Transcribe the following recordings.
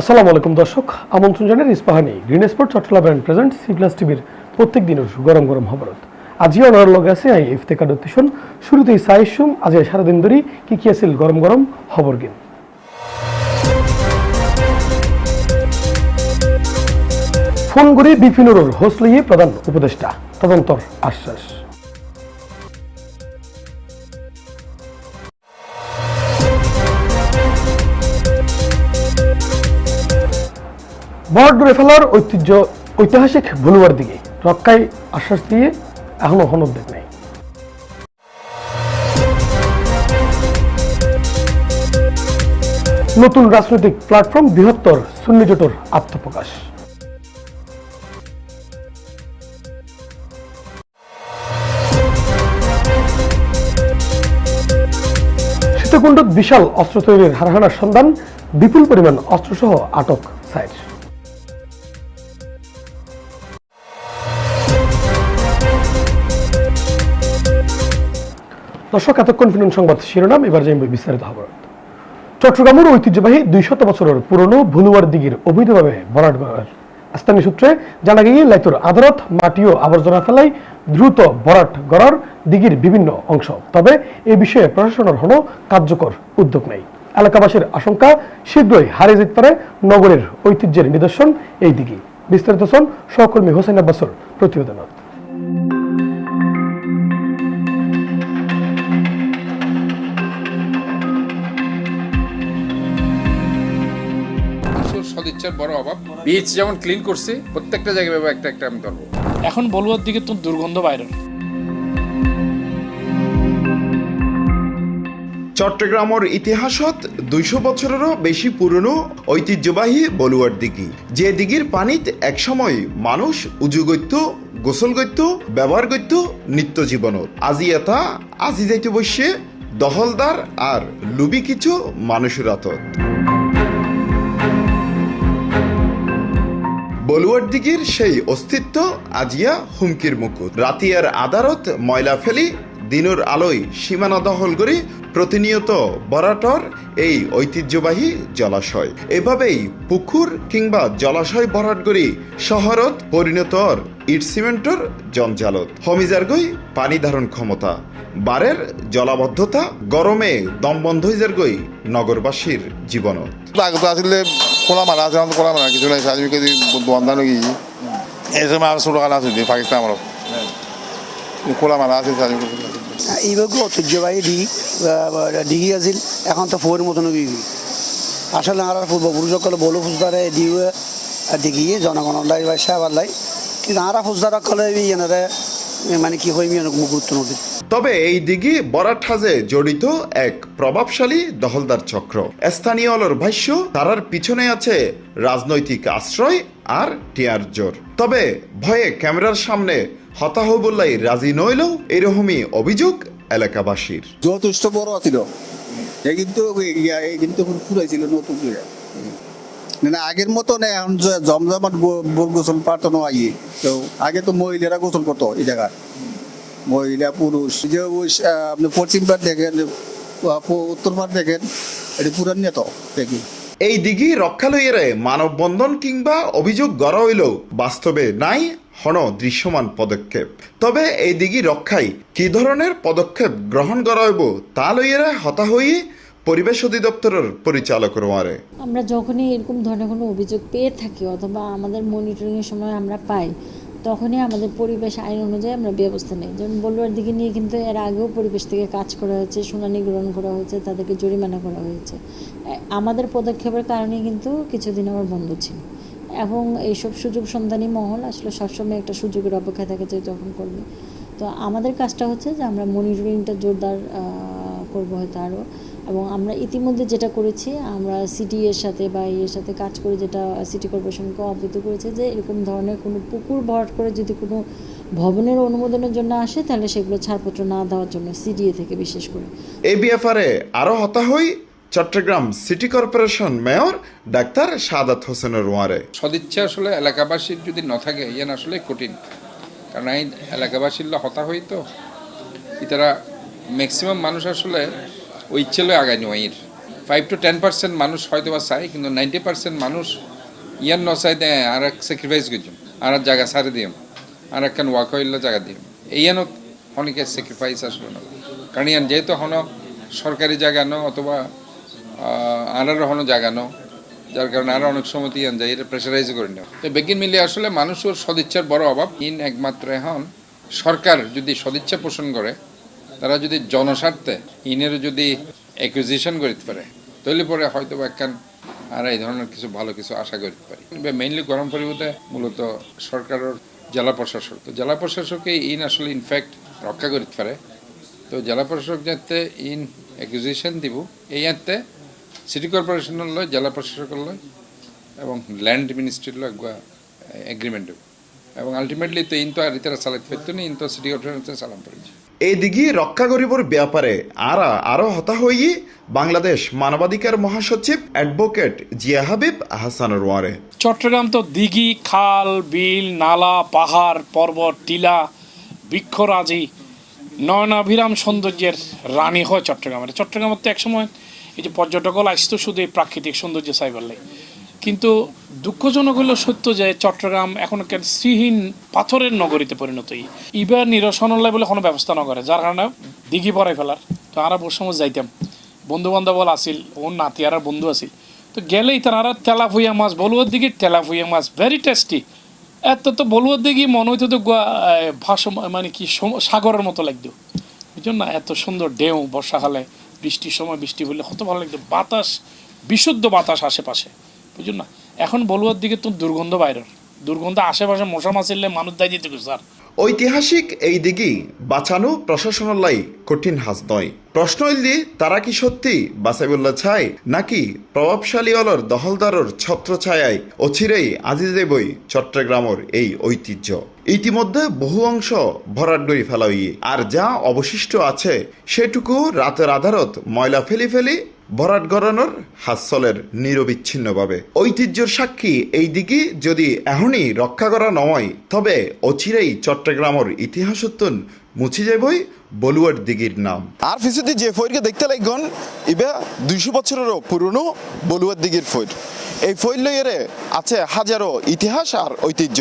আসসালামু আলাইকুম দর্শক, আমন্ত্রণ জানাই Ispahani. Green sport Chattala brand present C plus টিভির প্রত্যেক দিনের গরম গরম খবরত। আজিও ওনার লগে আছে আই ইফতেকার উত্তেশন শুরুতেই সাইশুম আজ সারাদিন ধরে কি কি আছিল গরম গরম খবর গিন ফোন করে বিপিনুর হোস লইয়ে প্রধান উপদেষ্টা, তদন্তর আশ্বাস। দূরে ফেলার ঐতিহ্য ঐতিহাসিক ভুলুয়ার দিকে। রক্ষায় আশ্বাস দিয়ে এখনও হনদ্বেগ নেই। নতুন রাজনৈতিক প্ল্যাটফর্ম বৃহত্তর সুন্নি জোটর আত্মপ্রকাশ। সীতাকুণ্ডত বিশাল অস্ত্র তৈরির হারহানার সন্ধান, বিপুল পরিমাণ অস্ত্রসহ আটক সাইড দর্শক, এতক্ষণ ফিনুন সংবাদ শিরোনাম, এবার জানবে বিস্তারিত খবর। চট্টগ্রামের ঐতিহ্যবাহী দুই শত বছরের পুরনো ভুলুয়ার দিঘির অবৈধভাবে ভরাট করার স্থানীয় সূত্রে জানা গিয়ে, লাইতুর আদালত মাটি ও আবর্জনা ফেলাই দ্রুত ভরাট গড়ার দিঘির বিভিন্ন অংশ। তবে এ বিষয়ে প্রশাসনের হনো কার্যকর উদ্যোগ নেই। এলাকাবাসীর আশঙ্কা, শীঘ্রই হারিয়ে যেতে পারে নগরের ঐতিহ্যের নিদর্শন এই দিঘি। বিস্তারিত শোন সহকর্মী হোসেন আব্বাসর প্রতিবেদনত। বড় অভাব। বীজ যেমন ক্লিন করছি প্রত্যেকটা জায়গায় একটা একটা আমি ধরবো। এখন বলুয়ার দিকে তো দুর্গন্ধ বাইরে চট্টগ্রামের ইতিহাসত দুইশো বছরেরও বেশি পুরনো ঐতিহ্যবাহী বলুয়ার দিঘি। যে দিঘির পানিত একসময় মানুষ উজু গত্য গোসল গত্য ব্যবহার গত্য নিত্য জীবনত। আজি এটা আজি যাইতে বসে দহলদার আর লুবি কিছু মানুষের আতত। বলুয়ার দিঘির সেই অস্তিত্ব আজিয়া হুমকির মুকুট। রাতিয়ার আদালত ময়লা ফেলি দিনের আলোয় সীমানা দখল করে প্রতিনিয়ত বরাটর এই ঐতিহ্যবাহী জলাশয়। এভাবেই পুকুর কিংবা জলাশয় ভরাট করি শহরত পরিণতর ইট সিমেন্টর জঞ্জালত। হমিজারগই পানি ধারণ ক্ষমতা। বারের জলাবদ্ধতা গরমে দম বন্ধ যারগই নগরবাসীর জীবনত। আসলে খোলা মারা আছে মারা কিছু নাই নাকি এই সময় আছে পাকিস্তান আমার খোলা মারা আছে এইভাবে ঐতিহ্যবাহী ডিগি ডিগি আছিল? এখন তো ফোর মতন আসলে আর পূর্বপুরুষসকলে বলো ফুজদারে দেখিয়ে বা সেবালাই কিন্তু আরা ফুজদারসকলে এনারে মানে কি হয় গুরুত্ব নদী। তবে এই দিঘি বরাট হাজে জড়িত এক প্রভাবশালী দহলদার চক্র। স্থানীয় অলর ভাষ্য তারার পিছনে আছে রাজনৈতিক আশ্রয় আর টিয়ার জোর। তবে ভয়ে ক্যামেরার সামনে হতাহবুল্লাই রাজি নইলেও এরকমই অভিযোগ এলাকাবাসীর। যথেষ্ট বড় ছিল কিন্তু কিন্তু পুরাইছিল নতুন করে। মানে আগের মতো না এখন জমজমাট গোসল পারতো না আগে তো আগে তো মহিলারা গোসল করতো এই জায়গায়। মহিলা পুরুষ যে আপনি পশ্চিম পাট দেখেন উত্তর পাট দেখেন এটা পুরান নিয়ে দেখি এই দিঘি রক্ষা লইয়েরে মানববন্ধন কিংবা অভিযোগ গড়া হইলেও বাস্তবে নাই হন দৃশ্যমান পদক্ষেপ। তবে এই দিঘি রক্ষায় কি ধরনের পদক্ষেপ গ্রহণ করা হইব, তা লইয়েরা হতা হয়ে পরিবেশ অধিদপ্তরের পরিচালক রোয়ারে আমরা যখনই এরকম ধরনের কোনো অভিযোগ পেয়ে থাকি অথবা আমাদের মনিটরিংয়ের সময় আমরা পাই, তখনই আমাদের পরিবেশ আইন অনুযায়ী আমরা ব্যবস্থা নেই। যেমন বলুয়ার দিকে নিয়ে কিন্তু এর আগেও পরিবেশ থেকে কাজ করা হয়েছে, শুনানি গ্রহণ করা হয়েছে, তাদেরকে জরিমানা করা হয়েছে। আমাদের পদক্ষেপের কারণে কিন্তু কিছুদিন আমার বন্ধ ছিল। এবং এইসব সুযোগ সন্ধানী মহল আসলে সবসময় একটা সুযোগের অপেক্ষায় থাকে যে যখন করবে। তো আমাদের কাজটা হচ্ছে যে আমরা মনিটরিংটা জোরদার করব হয়তো আরও এবং আমরা ইতিমধ্যে যেটা করেছি, আমরা সিটি এর সাথে বা এর সাথে কাজ করে যেটা সিটি কর্পোরেশনকে অবহিত করেছে যে এরকম ধরনের কোনো পুকুর ভরাট করে যদি কোনো ভবনের অনুমোদনের জন্য আসে, তাহলে সেগুলো ছাড়পত্র না দেওয়ার জন্য সিডিএ থেকে বিশেষ করে। এই ব্যাপারে আরও হতা হই Chattogram city corporation mayor doctor Sadat হোসেনের রোয়ারে সদিচ্ছা আসলে এলাকাবাসীর যদি ন থাকে ইয়ান আসলে কঠিন। কারণ এই এলাকাবাসীর হতা হই তো। ইতারা ম্যাক্সিমাম মানুষ আসলে ওই ইচ্ছে লয়ে আগায় নিওয়াইয়ের ফাইভ টু টেন পার্সেন্ট মানুষ হয়তো বা চায়, কিন্তু নাইনটি পার্সেন্ট মানুষ ইয়ান নচাই দেয় আর এক স্যাক্রিফাইস করছুন আর এক জায়গা ছাড়ে দিম আর একখান ওয়াক হইলে জায়গা দিম। এইয়ানো অনেকে স্যাক্রিফাইস আসলে না। কারণ ইয়ান যেহেতু হন সরকারি জায়গা ন, অথবা আনারও হনো জায়গা ন যার কারণে আরও অনেক সময় ইয়ান যায় এটা প্রেশারাইজ করে নেওয়া তো বেগিন মিলিয়ে আসলে মানুষের সদিচ্ছার বড় অভাব। ইন একমাত্র এখন সরকার যদি সদিচ্ছা পোষণ করে, তারা যদি জনস্বার্থে ইনের যদি অ্যাকুইজিশন করতে পারে, তাহলে পরে হয়তো একখান আর এই ধরনের কিছু ভালো কিছু আশা করতে পারি। মেইনলি গরম পরিবর্তে মূলত সরকারের জেলা প্রশাসক। তো জেলা প্রশাসকে ইন আসলে ইনফ্যাক্ট রক্ষা করতে পারে। তো জেলা প্রশাসক যাতে ইন অ্যাকুইজিশন দিব, এই ইয়াতে সিটি কর্পোরেশনের লয় জেলা প্রশাসকের লয় এবং ল্যান্ড মিনিস্ট্রির লয় এগ্রিমেন্ট এবং আলটিমেটলি তো ইন তো আর ইতারা চালাতে পারতো না ইন তো সিটি কর্পোরেশন চালান পড়েছে এই দিঘি রক্ষা করিবর ব্যাপারে আরা আরও হতা হই বাংলাদেশ মানবাধিকার মহাসচিব অ্যাডভোকেট জিয়া হাবিব হাসানুর ওয়ারে চট্টগ্রাম তো দিঘি খাল বিল নালা পাহাড় পর্বত টিলা বৃক্ষরাজি নয়নাভিরাম সৌন্দর্যের রানী হয় চট্টগ্রামের চট্টগ্রামের তো একসময় এই যে পর্যটকল আসতো শুধু এই প্রাকৃতিক সৌন্দর্য চাইবারলে কিন্তু দুঃখজনক হলো সত্য যে চট্টগ্রাম এখন কেন শ্রীহীন পাথরের নগরীতে পরিণত ইবার নিরসন হলে বলে কোনো ব্যবস্থা না করে, যার কারণে দিঘি পরাই ফেলার। তো আমরা বহু সময় যাইতাম। বন্ধু বান্ধব আসিল ওর নাতি আর বন্ধু আসিল তো গেলেই তার তারা তেলাফুইয়া মাছ, বলুয়ার দিকে তেলাফুইয়া মাছ ভেরি টেস্টি এত তো বলুয়ার দিকে মনে হইতো তো ভাষা মানে কি সাগরের মতো লাগতো। এই জন্য এত সুন্দর ঢেউ, বর্ষাকালে। বৃষ্টির সময় বৃষ্টি হলে কত ভালো লাগতো। বাতাস, বিশুদ্ধ বাতাস আশেপাশে বুঝুন না? এখন বলুয়ার দিকে তো দুর্গন্ধ বাইরের দুর্গন্ধ আশেপাশে মশা মাছিলে মানুষ দায় দিতে স্যার। ঐতিহাসিক এই দিঘি বাঁচানো প্রশাসনের লাই কঠিন হাজ নয়। প্রশ্ন হইলি, তারা কি সত্যি বাসাইবুল্লাহ ছাই, নাকি প্রভাবশালী অলর দহলদারর ছত্র ছায়ায় অচিরেই আজি দেবই চট্টগ্রামের এই ঐতিহ্য? ইতিমধ্যে বহু অংশ ভরাট গড়ি ফেলা আর যা অবশিষ্ট আছে, সেটুকু রাতের আধারত ময়লা ফেলি ফেলি ভরাট গড়ানোর হাস্যলের নিরবিচ্ছিন্নভাবে। ঐতিহ্যর সাক্ষী এই দিকে যদি এখনই রক্ষা করা নয়, তবে অচিরেই চট্টগ্রামের ইতিহাসত্তন মুছি যাবই বলুয়ার দিঘির নাম। আর পিছনে যে ফৈরকে দেখতে লাগন ইবা দুইশো বছরেরও পুরনো বলুয়ার দিঘির ফৈর। এই ফৈর লইয়েরে আছে হাজারো ইতিহাস আর ঐতিহ্য।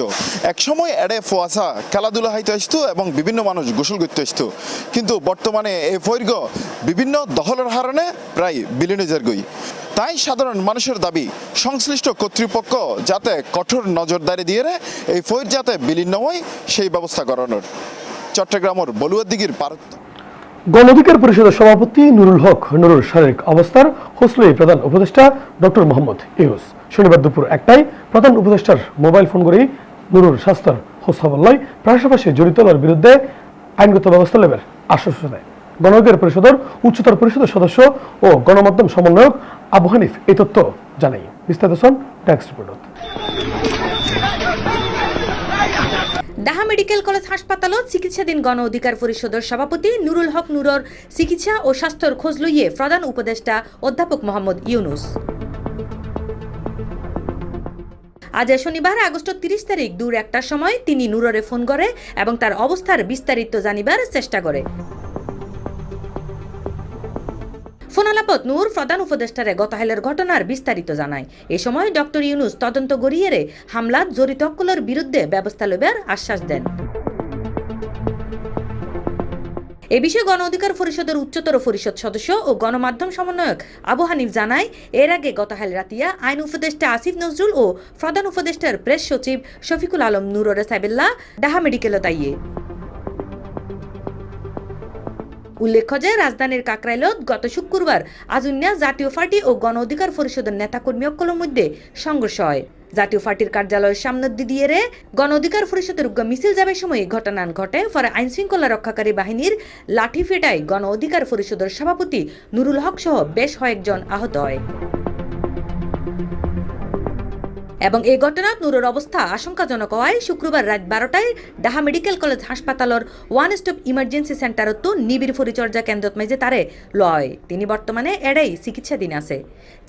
একসময় এড়ে ফোয়াশা খেলাধুলা হাইতে আসতো এবং বিভিন্ন মানুষ গোসল করতে আসতো। কিন্তু বর্তমানে এই ফৈর্গ বিভিন্ন দহলের হারণে প্রায় বিলীনের গই। তাই সাধারণ মানুষের দাবি, সংশ্লিষ্ট কর্তৃপক্ষ যাতে কঠোর নজরদারি দিয়ে এই ফৈর যাতে বিলীন হয়, সেই ব্যবস্থা করানোর। চট্টগ্রামের বলুয়ার দিঘির পার্ক গণ অধিকার পরিষদের সভাপতি নুরুল হক, নুরুল শারীরিক অবস্থার হোসলই প্রধান উপদেষ্টা ডক্টর মোহাম্মদ ইউস শনিবার দুপুর একটায় প্রধান উপদেষ্টার মোবাইল ফোন করে নুরুর স্বাস্থ্যের খোঁজ খবর লয় পাশাপাশি জড়িত হওয়ার বিরুদ্ধে আইনগত ব্যবস্থা নেবের আশ্বাস দেয়। গণ অধিকার পরিষদের উচ্চতর পরিষদের সদস্য ও গণমাধ্যম সমন্বয়ক আবু হানিফ এই তথ্য জানাই বিস্তারিত ট্যাক্স রিপোর্ট ডাহা মেডিকেল কলেজ হাসপাতালত চিকিৎসাধীন গণ অধিকার পরিষদের সভাপতি নুরুল হক নুরর চিকিৎসা ও স্বাস্থ্যর খোঁজ লইয়ে প্রধান উপদেষ্টা অধ্যাপক মোহাম্মদ ইউনুস আজ শনিবার, আগস্ট তিরিশ তারিখ দূর একটা সময় তিনি নুররে ফোন করে এবং তার অবস্থার বিস্তারিত জানিবার চেষ্টা করে। ফোন আলাপত নূর প্রধান উপদেষ্টারে গতকালের ঘটনার বিস্তারিত জানায়। এ সময় ডক্টর ইউনুস তদন্ত গড়িয়ে জড়িত সকলের বিরুদ্ধে ব্যবস্থা লইবার আশ্বাস দেন। এ বিষয়ে গণ অধিকার পরিষদের উচ্চতর পরিষদ সদস্য ও গণমাধ্যম সমন্বয়ক আবু হানিফ জানায়, এর আগে গতকাল রাতিয়া আইন উপদেষ্টা আসিফ নজরুল ও প্রধান উপদেষ্টার প্রেস সচিব শফিকুল আলম নুররে সাইবুল্লাহ ডাহা মেডিকেলত আইয়ে উল্লেখ্য যে রাজধানীর কাকরাইলত গত শুক্রবার আজুন্যা জাতীয় পার্টি ও গণ অধিকার পরিষদের নেতাকর্মী অকলের মধ্যে সংঘর্ষ হয়। জাতীয় পার্টির কার্যালয়ের সামনে দিয়ে রে গণ অধিকার পরিষদের উগ্র মিছিল যাবে সময় ঘটনা ঘটে। পরে আইন শৃঙ্খলা রক্ষাকারী বাহিনীর লাঠি ফেটায় গণ অধিকার পরিষদের সভাপতি নুরুল হক সহ বেশ কয়েকজন আহত হয়। এবং এই ঘটনাত নুরের অবস্থা আশঙ্কাজনক হওয়ায় শুক্রবার রাত বারোটায় ডাহা মেডিকেল কলেজ হাসপাতালের ওয়ান স্টপ ইমার্জেন্সি সেন্টারত নিবিড় পরিচর্যা কেন্দ্রত মেজে তারে লয়। তিনি বর্তমানে এড়াই চিকিৎসাধীন আছে।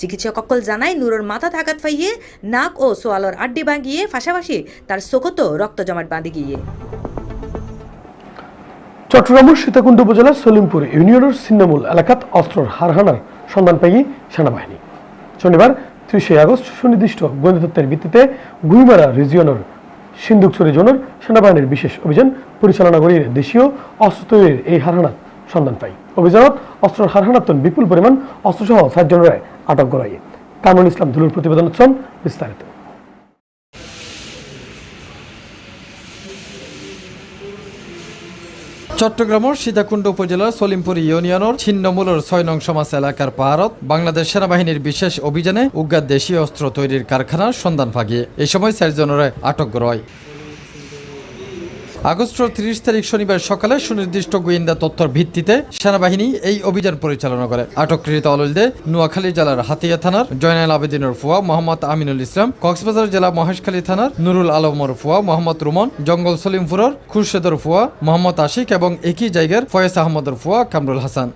চিকিৎসক অকল জানায়, নুরের মাথা আঘাত পাইয়ে নাক ও সোয়ালর আড্ডি ভাঙিয়ে পাশাপাশি তার চোখতো রক্ত জমাট বাঁধি গিয়ে। চট্টগ্রামের সীতাকুণ্ড উপজেলার সলিমপুর ইউনিয়নের সিন্নামুল এলাকাত অস্ত্রর হারহানার সন্ধান পাই সেনাবাহিনী। শনিবার ত্রিশে আগস্ট সুনির্দিষ্ট গোয়েন্দা তথ্যের ভিত্তিতে গুইমারা রিজিয়নের সিন্ধুকচুরি জোনের সেনাবাহিনীর বিশেষ অভিযান পরিচালনা করে দেশীয় অস্ত্র তৈরির এই হারহানার সন্ধান পাই অভিযানত অস্ত্র হারহানাতন বিপুল পরিমাণ অস্ত্রসহ সাতজনের আটক করাই কামরুল ইসলাম ধুলুর প্রতিবেদন বিস্তারিত। চট্টগ্রামের সীতাকুণ্ড উপজেলার সলিমপুর ইউনিয়নের ছিন্নমূলর ছয় নং সমাজ এলাকার পাহাড়ত বাংলাদেশ সেনাবাহিনীর বিশেষ অভিযানে উগ্র দেশীয় অস্ত্র তৈরির কারখানার সন্ধান ফাঁকিয়ে এই সময় চারজনের আটক রয়। আগস্টের তিরিশ তারিখ শনিবার সকালে সুনির্দিষ্ট গোয়েন্দা তথ্যর ভিত্তিতে সেনাবাহিনী এই অভিযান পরিচালনা করে। আটককৃত অলুলদে নোয়াখালী জেলার হাতিয়া থানার জয়নাল আবেদিনের ফুয়া মোহাম্মদ আমিনুল ইসলাম, কক্সবাজার জেলা মহেশখালী থানার নুরুল আলমর ফুয়া মোহাম্মদ রুমন, জঙ্গল সলিমপুরের খুরশেদর ফুয়া মোহাম্মদ আশিক এবং একই জায়গার ফয়েজ আহমদর ফুয়া কামরুল হাসান।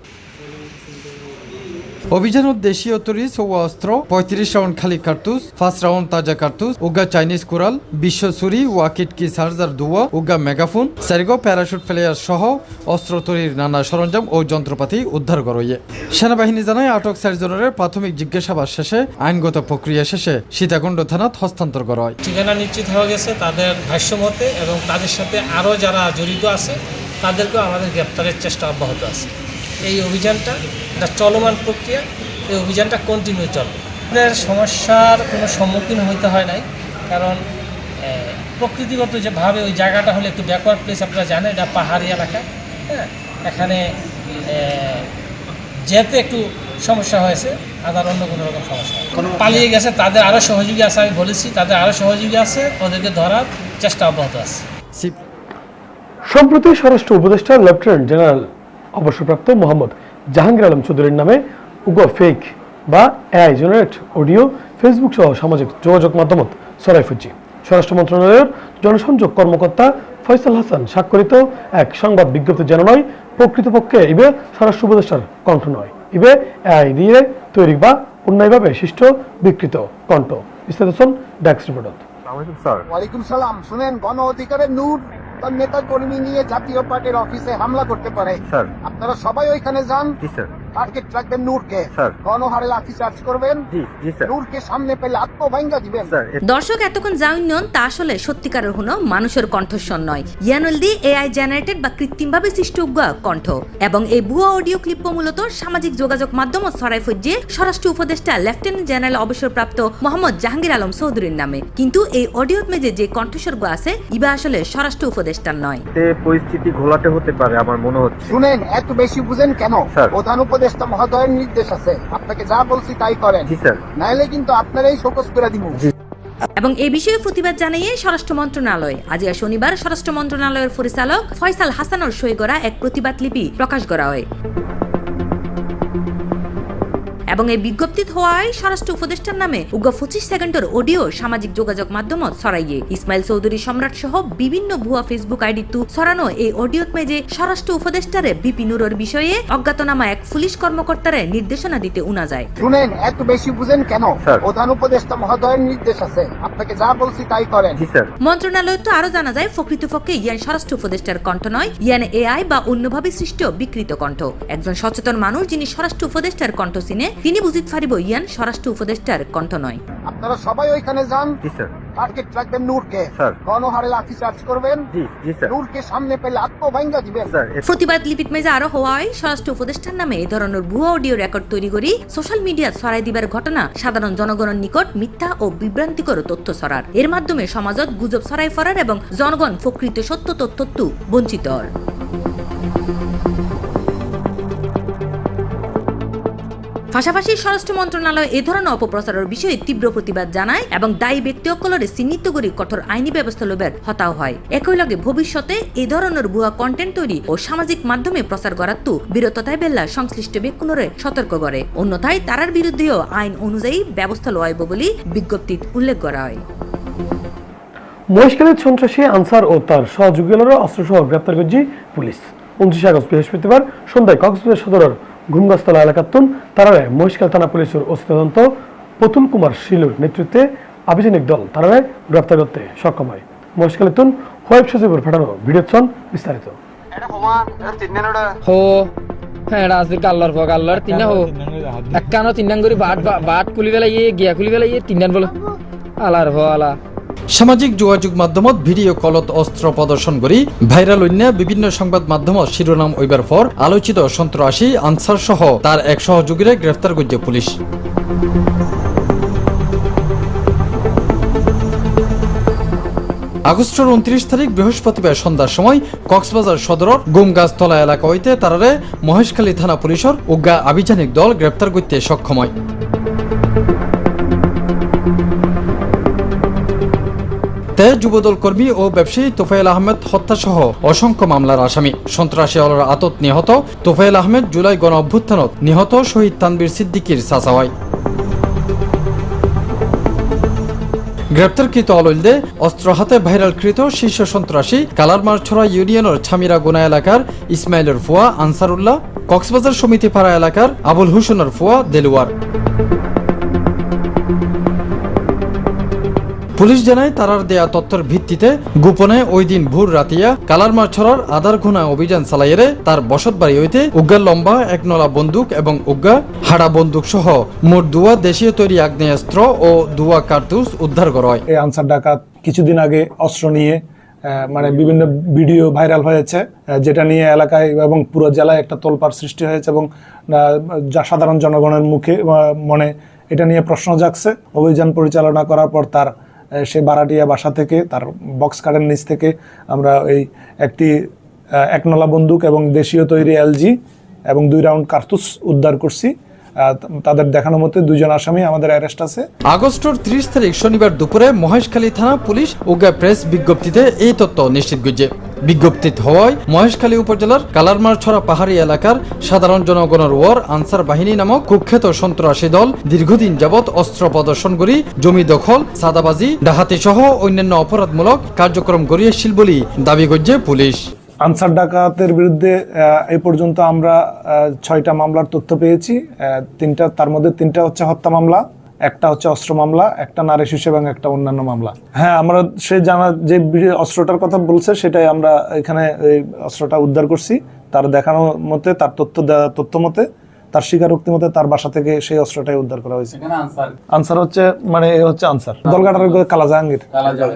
অভিযানত দেশীয় তৈরি সৌয়া অস্ত্র, পঁয়ত্রিশ রাউন্ড খালি কার্তুস ফার্স্ট রাউন্ড তাজা কার্তুস উগা চাইনিজ কুরাল বিশ্ব ছুরি, ওয়াকিট কি সার্জার দুয়া, উগা মেগাফোন, সারিগো, প্যারাশুট প্লেয়ার সহ অস্ত্র তৈরির নানা সরঞ্জাম ও যন্ত্রপাতি উদ্ধার করয়ে সেনাবাহিনী জানায় আটক চারজনের প্রাথমিক জিজ্ঞাসাবাদ শেষে, আইনগত প্রক্রিয়া শেষে সীতাকুণ্ড থানাত হস্তান্তর করা হয় ঠিকানা নিশ্চিত হয়ে গেছে, তাদের ভাষ্য মতে এবং তাদের সাথে আরও যারা জড়িত আছে, তাদেরকেও আমাদের গ্রেপ্তারের চেষ্টা অব্যাহত আছে। এই অভিযানটা একটা চলমান প্রক্রিয়া এই অভিযানটা কন্টিনিউ চলবে আমাদের সমস্যার কোনো সম্মুখীন হইতে হয় নাই কারণ প্রকৃতিগত যেভাবে ওই জায়গাটা হলে একটু ব্যাকওয়ার্ড প্লেস আপনারা জানেন এটা পাহাড়ি এলাকা হ্যাঁ? এখানে যেতে একটু সমস্যা হয়েছে আদার অন্য কোনো রকম সমস্যা পালিয়ে গেছে তাদের আরও সহযোগী আছে আমি বলেছি তাদের আরও সহযোগী আছে ওদেরকে ধরার চেষ্টা অব্যাহত আছে। সম্প্রতি স্বরাষ্ট্র উপদেষ্টা লেফটেন্যান্ট জেনারেল অবসরপ্রাপ্ত মোহাম্মদ জাহাঙ্গীর আলম চৌধুরীর নামে উগো ফেক বা এআই জেনারেট অডিও ফেসবুক সহ সামাজিক যোগাযোগ মাধ্যমত সরাই ফুজি স্বরাষ্ট্র মন্ত্রণালয়ের জনসংযোগ কর্মকর্তা ফয়সাল হাসান স্বাক্ষরিত এক সংবাদ বিজ্ঞপ্তি জানানোয় প্রকৃতপক্ষে ইবে স্বরাষ্ট্র উপদেষ্টার কণ্ঠ নয়। ইবে এআই দিয়ে তৈরি বা অন্যায়ভাবে সৃষ্ট বিকৃত কণ্ঠ। বিস্তারিত ডেস্ক রিপোর্ট ওয়ালাইকুম সালাম। শুনেন গণ অধিকারের নূর তার নেতা কর্মী নিয়ে জাতীয় পার্টির অফিসে হামলা করতে পারে। আপনারা সবাই ওইখানে যান। টার্গেট রাখবেন নূরকে। গণহারে লাঠি চার্জ করবেন। জি জি স্যার। নূরকে সামনে পেলে আত্মভাঙ্গা দিবেন। দর্শক এতক্ষণ যা উন্নয়ন তা আসলে সত্যিকারের হলো মানুষের কণ্ঠস্বর নয়। ইয়ানলদি এআই জেনারেটেড বা কৃত্রিমভাবে সৃষ্ট কণ্ঠ। এবং এই ভুয়া অডিও ক্লিপ মূলত সামাজিক যোগাযোগ মাধ্যম ছড়াই ফজিয়ে স্বরাষ্ট্র উপদেষ্টা লেফটেন্যান্ট জেনারেল অবসরপ্রাপ্ত মোহাম্মদ জাহাঙ্গীর আলম চৌধুরীর নামে। কিন্তু এই অডিও মেজে যে কণ্ঠস্বর আছে ইবা আসলে স্বরাষ্ট্র উপদেষ্টার নয়। পরিস্থিতি ঘোলাটে হতে পারে আমার মনে হচ্ছে। শুনেন এত বেশি বুঝেন কেন? প্রধান উপদেষ্টা মহোদয়ের নির্দেশ আছে। আপনাকে যা বলছি তাই করেন। জি স্যার। নাইলে কিন্তু আপনারাই শোকস করে দিব। এবং এ বিষয়ে প্রতিবাদ জানিয়ে স্বরাষ্ট্র মন্ত্রণালয় আজিয়া শনিবার স্বরাষ্ট্র মন্ত্রণালয়ের পরিচালক ফয়সাল হাসানোর সই করা এক প্রতিবাদ লিপি প্রকাশ করা হয়। এবং এই বিজ্ঞপ্তি হওয়ায় স্বরাষ্ট্র উপদেষ্টার নামে উগ্র পঁচিশ সেকেন্ডের অডিও সামাজিক যোগাযোগ মাধ্যমত ছড়াইয়ে। ইসমাইল চৌধুরী সম্রাট সহ বিভিন্ন ভুয়া ফেসবুক আইডি তু ছড়ানো এই অডিও মেজে স্বরাষ্ট্র উপদেষ্টারে বিপি নুরোর বিষয়ে অজ্ঞাতনামা এক পুলিশ কর্মকর্তারে নির্দেশনা দিতে উনা যায়। শুনেন এত বেশি বুঝেন কেন? প্রধান উপদেষ্টা মহোদয়ের নির্দেশ আছে। আপনাকে যা বলছি তাই করেন। জি স্যার। মন্ত্রণালয় তো আরও জানা যায় প্রকৃতপক্ষে ইয়ান স্বরাষ্ট্র উপদেষ্টার কণ্ঠ নয় ইয়ান এআই বা অন্যভাবে সৃষ্ট বিকৃত কণ্ঠ। একজন সচেতন মানুষ যিনি স্বরাষ্ট্র উপদেষ্টার কণ্ঠ চিনে তিনি বুঝিতে পারিব ইয়ান স্বরাষ্ট্র উপদেষ্টার কণ্ঠ নয়। আপনারা সবাই ওইখানে যান। জি স্যার। টার্গেট রাখবেন নূরকে। গণহারে লাঠি চার্জ করবেন। জি জি স্যার। নূরকে সামনে পেলে আত্মভাঙ্গা দিবেন। প্রতিবাদ লিপিত মেজে আরও হওয়ায় স্বরাষ্ট্র উপদেষ্টার নামে এই ধরনের ভুয়া অডিও রেকর্ড তৈরি করি। সোশ্যাল মিডিয়া ছড়াই দিবার ঘটনা সাধারণ জনগণের নিকট মিথ্যা ও বিভ্রান্তিকর তথ্য ছড়ার। এর মাধ্যমে সমাজত গুজব ছড়াই ফরার এবং জনগণ প্রকৃত সত্য তথ্য বঞ্চিত পাশাপাশি স্বরাষ্ট্র মন্ত্রণালয় এ ধরনের অপপ্রচারের বিষয়ে তীব্র প্রতিবাদ জানায় এবং দায়ী ব্যক্তি অকলরে চিহ্নিত করে কঠোর আইনি ব্যবস্থা লোবের হতাও হয়। একই লগে ভবিষ্যতে এই ধরনের ভুয়া কন্টেন্ট তৈরি ও সামাজিক মাধ্যমে প্রচার করার তো বিরততায় বেল্লা সংশ্লিষ্ট ব্যক্তিরে সতর্ক করে। অন্যথায় তারার বিরুদ্ধেও আইন অনুযায়ী ব্যবস্থা লওয়া বলে বিজ্ঞপ্তিত উল্লেখ করা হয়। মহেশখালীর সন্ত্রাসী আনসার ও তার সহযোগীরা অস্ত্রসহ গ্রেপ্তার করছি পুলিশ। উনত্রিশে আগস্ট বৃহস্পতিবার সন্ধ্যায় কক্সবাজার সদরের ঘুমগাছতলা এলাকাতুন তারারে মহেশখাল থানা পুলিশের অস্তিতদন্ত পতুল কুমার শিলুর নেতৃত্বে আভিযানিক দল তারারে গ্রেপ্তার করতে সক্ষম হয়। মহেশখালীতুন হোয়াইট সচিবের পাঠানো ভিডিও ছন বিস্তারিত। হো হ্যাঁ রাজবীর কাল্লার ফো কাল্লার তিনা হো। একখানো তিনদান করে বাট বাট খুলি ফেলাই গিয়া খুলি ফেলাই তিনদান বলো। আলার হ আলা। সামাজিক যোগাযোগ মাধ্যমত ভিডিও কলত অস্ত্র প্রদর্শন করি। ভাইরাল অন্য বিভিন্ন সংবাদ মাধ্যমত শিরোনাম ওইবার পর আলোচিত সন্ত্রাসী আনসার সহ তার এক সহযোগীরা গ্রেফতার করছে পুলিশ। আগস্টের উনত্রিশ তারিখ বৃহস্পতিবার সন্ধ্যার সময় কক্সবাজার সদরর গুমগাছতলা এলাকা হইতে তারারে মহেশখালী থানা পুলিশের উগ্গা আভিযানিক দল গ্রেপ্তার করতে সক্ষম হয়। তে যুবদল কর্মী ও ব্যবসায়ী তোফায়েল আহমেদ হত্যাসহ অসংখ্য মামলার আসামি। সন্ত্রাসী অলর আতত নিহত তোফায়েল আহমেদ জুলাই গণ অভ্যুত্থানত নিহত শহীদ তানবীর সিদ্দিকির চাচাওয়াই গ্রেপ্তারকৃত অলইলদে অস্ত্র হাতে ভাইরালকৃত শীর্ষ সন্ত্রাসী কালারমারছড়া ইউনিয়নের ছামিরা গোনা এলাকার ইসমাইলের ফুয়া আনসারুল্লাহ, কক্সবাজার সমিতিপাড়া এলাকার আবুল হুসেনের ফুয়া দেলুয়ার। পুলিশ জানায় তারার দেয়া তথ্যের ভিত্তিতে গোপনে ওই দিন ভোর রাতিয়া কালারমার ছড়ার আধার ঘোনা অভিযান চালাইয়ে তার বসত বাড়ি হইতে উগ্গার লম্বা, এক নলা বন্দুক এবং উগ্গা হাড়া বন্দুক সহ মোট দুয়া দেশীয় তৈরি আগ্নেয়াস্ত্র ও দুয়া কার্তুস উদ্ধার করা হয়। এই আনসার ডাকাত কিছুদিন আগে অস্ত্র নিয়ে মানে বিভিন্ন ভিডিও ভাইরাল হয়েছে যেটা নিয়ে এলাকায় এবং পুরো জেলায় একটা তোলপাড় সৃষ্টি হয়েছে এবং যা সাধারণ জনগণের মুখে মনে এটা নিয়ে প্রশ্ন জাগছে। অভিযান পরিচালনা করার পর তার সে বারাটিয়া বাসা থেকে, তার বক্স কার্ডের নিচ থেকে আমরা এই একটি একনলা বন্দুক এবং দেশীয় তৈরি এলজি এবং দুই রাউন্ড কার্তুস উদ্ধার করছি। তাদের দেখানো মতে দুজন আসামি আমাদের অ্যারেস্ট আছে। আগস্টের ত্রিশ তারিখ শনিবার দুপুরে মহেশখালী থানা পুলিশ উগা প্রেস বিজ্ঞপ্তিতে এই তথ্য নিশ্চিত করছে। বিজ্ঞপ্তিত হওয়ায় মহেশখালী উপজেলার কালারমারছড়া পাহাড়ি এলাকার সাধারণ জনগণের ওয়ার আনসার বাহিনী নামক কুখ্যাত সন্ত্রাসী দল দীর্ঘদিন যাবৎ অস্ত্র প্রদর্শন করি জমি দখল সাদাবাজি ডাহাতি সহ অন্যান্য অপরাধমূলক কার্যক্রম করিয়েছিল বলে দাবি করছে পুলিশ। আনসার ডাকাতের বিরুদ্ধে এই পর্যন্ত আমরা ছয়টা মামলার তথ্য পেয়েছি। তিনটা তার মধ্যে তিনটা হচ্ছে হত্যা মামলা একটা হচ্ছে অস্ত্র মামলা একটা নারী শিশু এবং একটা অন্যান্য মামলা। হ্যাঁ আমরা সে জানা যে অস্ত্রটার কথা বলছে সেটাই আমরা এখানে এই অস্ত্রটা উদ্ধার করছি। তার দেখানো মতে তার তথ্য দেওয়া তথ্য মতে তার স্বীকারোক্তি মতে তার বাসা থেকে সেই অস্ত্রটাই উদ্ধার করা হয়েছে। আনসার? হচ্ছে মানে এ হচ্ছে আনসার। দলগাটার কালা জাহাঙ্গীর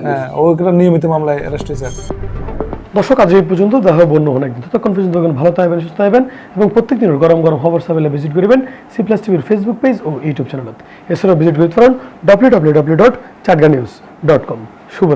হ্যাঁ ও নিয়মিত মামলায় অ্যারেস্ট হয়েছে। দর্শক, আজ এই পর্যন্ত। দেখা হবে অন্য কোনো একদিন। ততক্ষণ পর্যন্ত ভালো থাকবেন, সুস্থ থাকবেন এবং প্রত্যেক দিনের গরম গরম খবর সাবেলে ভিজিট করবেন সি প্লাস টিভির ফেসবুক পেজ ও ইউটিউব চ্যানেলত এছাড়াও ভিজিট করতে পারেন W W W dot Chatga news dot com